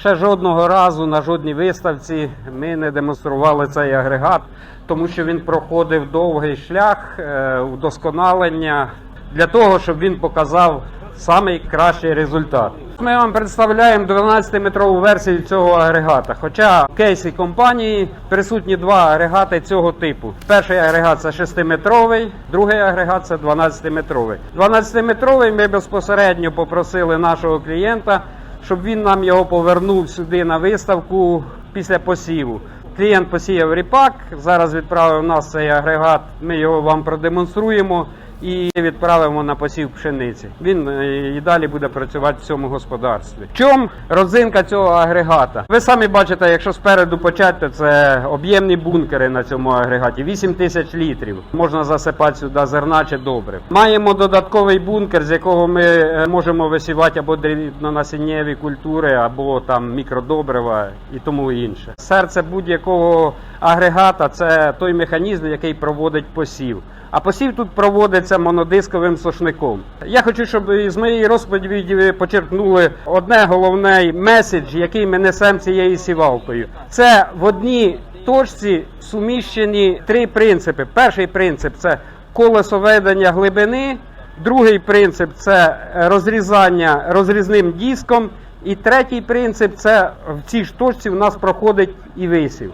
Ще жодного разу на жодній виставці ми не демонстрували цей агрегат, тому що він проходив довгий шлях е, удосконалення для того, щоб він показав самий кращий результат. Ми вам представляємо 12-метрову версію цього агрегата. Хоча в кейсі компанії присутні два агрегати цього типу. Перший агрегат це 6-метровий, другий агрегат це 12-метровий. 12-метровий ми безпосередньо попросили нашого клієнта, щоб він нам його повернув сюди на виставку після посіву. Клієнт посіяв ріпак, зараз відправив нас цей агрегат, ми його вам продемонструємо і відправимо на посів пшениці. Він е, і далі буде працювати в цьому господарстві. В чому родзинка цього агрегата? Ви самі бачите, якщо спереду почати, це об'ємні бункери на цьому агрегаті. 8 тисяч літрів. Можна засипати сюди зерна чи добре. Маємо додатковий бункер, з якого ми е, можемо висівати або дрібнонасіннєві культури, або там мікродобрива і тому інше. Серце будь-якого агрегата це той механізм, який проводить посів. А посів тут проводиться монодисковим сошником. Я хочу, щоб з моєї розповіді почерпнули одне головне меседж, який ми несемо цією сівалкою. Це в одній точці суміщені три принципи. Перший принцип це колесо ведення глибини, другий принцип це розрізання розрізним диском. І третій принцип це в цій ж точці у нас проходить і висів.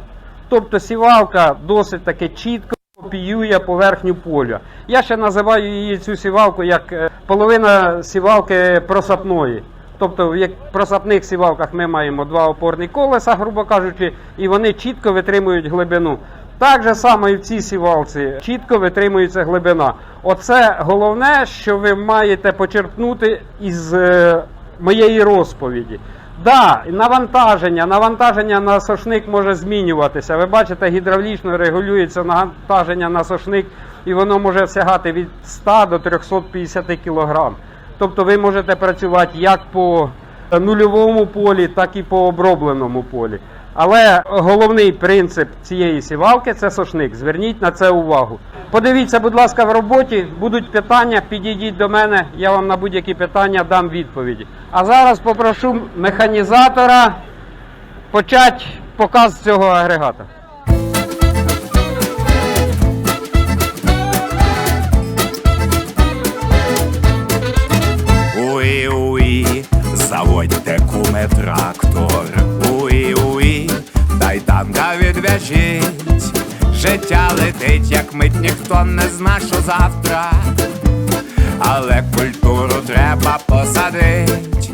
Тобто сівалка досить таки чітко копіює поверхню поля. Я ще називаю її цю сівалку як е, половина сівалки просапної. Тобто в просапних сівалках ми маємо два опорні колеса, грубо кажучи, і вони чітко витримують глибину. Так же само і в цій сівалці чітко витримується глибина. Оце головне, що ви маєте почерпнути із е, моєї розповіді. Да, навантаження, навантаження на сошник може змінюватися. Ви бачите, гідравлічно регулюється навантаження на сошник, і воно може сягати від 100 до 350 кг. Тобто ви можете працювати як по нульовому полі, так і по обробленому полі. Але головний принцип цієї сівалки це сошник. Зверніть на це увагу. Подивіться, будь ласка, в роботі будуть питання, підійдіть до мене, я вам на будь-які питання дам відповіді. А зараз попрошу механізатора почати показ цього агрегата. Заводьте куме та відв'яжіть, життя летить, як мить, ніхто не зна, що завтра, але культуру треба посадить,